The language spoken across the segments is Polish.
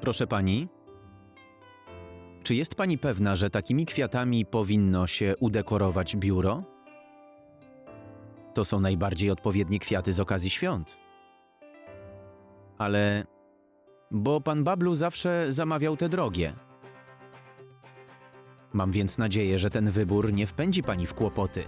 Proszę pani? Czy jest pani pewna, że takimi kwiatami powinno się udekorować biuro? To są najbardziej odpowiednie kwiaty z okazji świąt. Ale. Bo pan Bablu zawsze zamawiał te drogie. Mam więc nadzieję, że ten wybór nie wpędzi pani w kłopoty.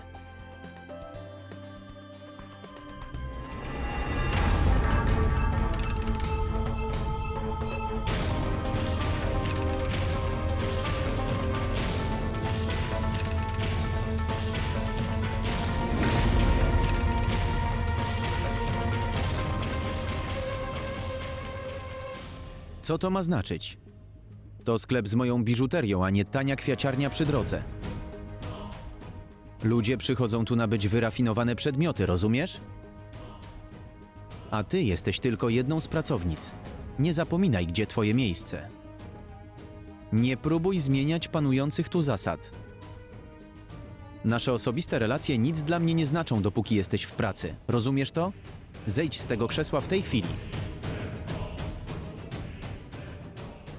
Co to ma znaczyć? To sklep z moją biżuterią, a nie tania kwiaciarnia przy drodze. Ludzie przychodzą tu nabyć wyrafinowane przedmioty, rozumiesz? A ty jesteś tylko jedną z pracownic. Nie zapominaj, gdzie twoje miejsce. Nie próbuj zmieniać panujących tu zasad. Nasze osobiste relacje nic dla mnie nie znaczą, dopóki jesteś w pracy. Rozumiesz to? Zejdź z tego krzesła w tej chwili.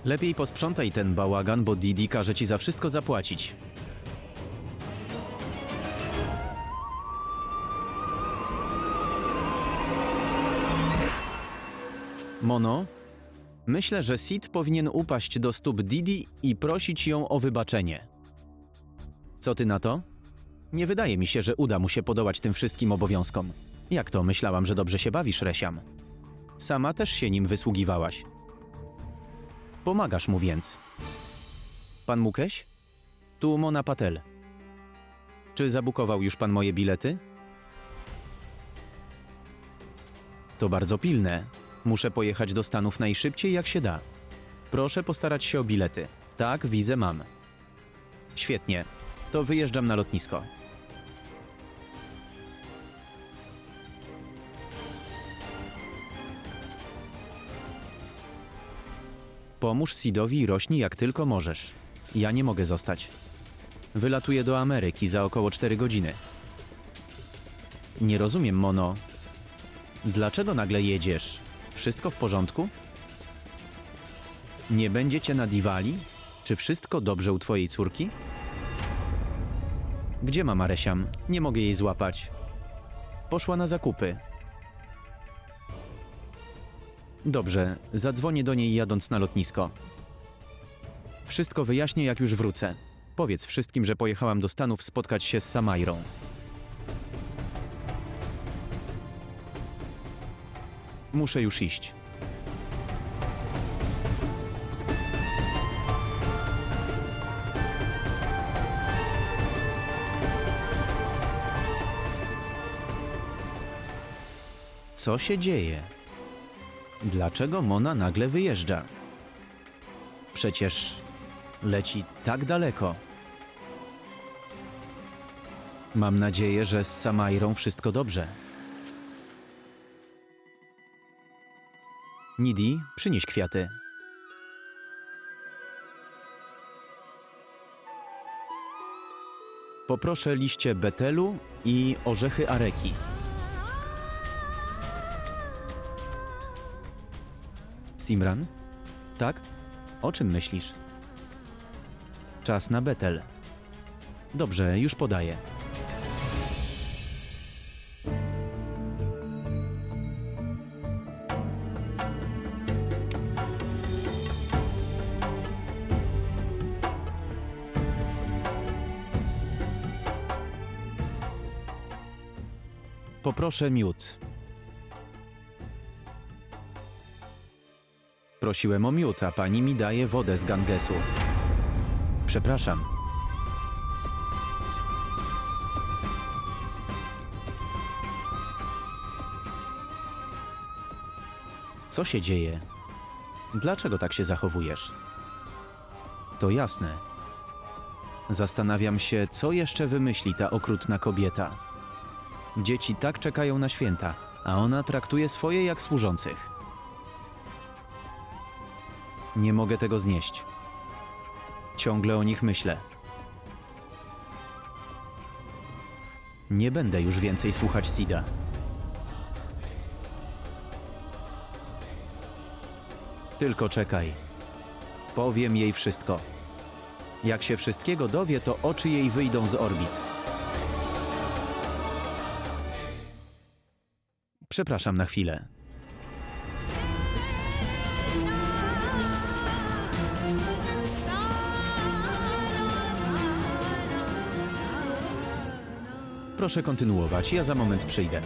Lepiej posprzątaj ten bałagan, bo Didi każe ci za wszystko zapłacić. Mono, myślę, że Sid powinien upaść do stóp Didi i prosić ją o wybaczenie. Co ty na to? Nie wydaje mi się, że uda mu się podołać tym wszystkim obowiązkom. Jak to myślałam, że dobrze się bawisz, Resiam? Sama też się nim wysługiwałaś. Pomagasz mu więc. Pan Mukeś? Tu Mona Patel. Czy zabukował już pan moje bilety? To bardzo pilne. Muszę pojechać do Stanów najszybciej jak się da. Proszę postarać się o bilety. Tak, wizę mam. Świetnie. To wyjeżdżam na lotnisko. Pomóż Sidowi i rośnij jak tylko możesz. Ja nie mogę zostać. Wylatuję do Ameryki za około 4 godziny. Nie rozumiem, Mono. Dlaczego nagle jedziesz? Wszystko w porządku? Nie będziecie na Diwali? Czy wszystko dobrze u twojej córki? Gdzie mama Resiam? Nie mogę jej złapać. Poszła na zakupy. Dobrze, zadzwonię do niej jadąc na lotnisko. Wszystko wyjaśnię, jak już wrócę. Powiedz wszystkim, że pojechałam do Stanów spotkać się z Samajrą. Muszę już iść. Co się dzieje? Dlaczego Mona nagle wyjeżdża? Przecież leci tak daleko. Mam nadzieję, że z Samajrą wszystko dobrze. Nidi, przynieś kwiaty. Poproszę liście betelu i orzechy areki. Simran? Tak? O czym myślisz? Czas na betel. Dobrze, już podaję. Poproszę miód. Prosiłem o miód, a pani mi daje wodę z Gangesu. Przepraszam. Co się dzieje? Dlaczego tak się zachowujesz? To jasne. Zastanawiam się, co jeszcze wymyśli ta okrutna kobieta. Dzieci tak czekają na święta, a ona traktuje swoje jak służących. Nie mogę tego znieść. Ciągle o nich myślę. Nie będę już więcej słuchać Sida. Tylko czekaj. Powiem jej wszystko. Jak się wszystkiego dowie, to oczy jej wyjdą z orbit. Przepraszam na chwilę. Proszę kontynuować, ja za moment przyjdę.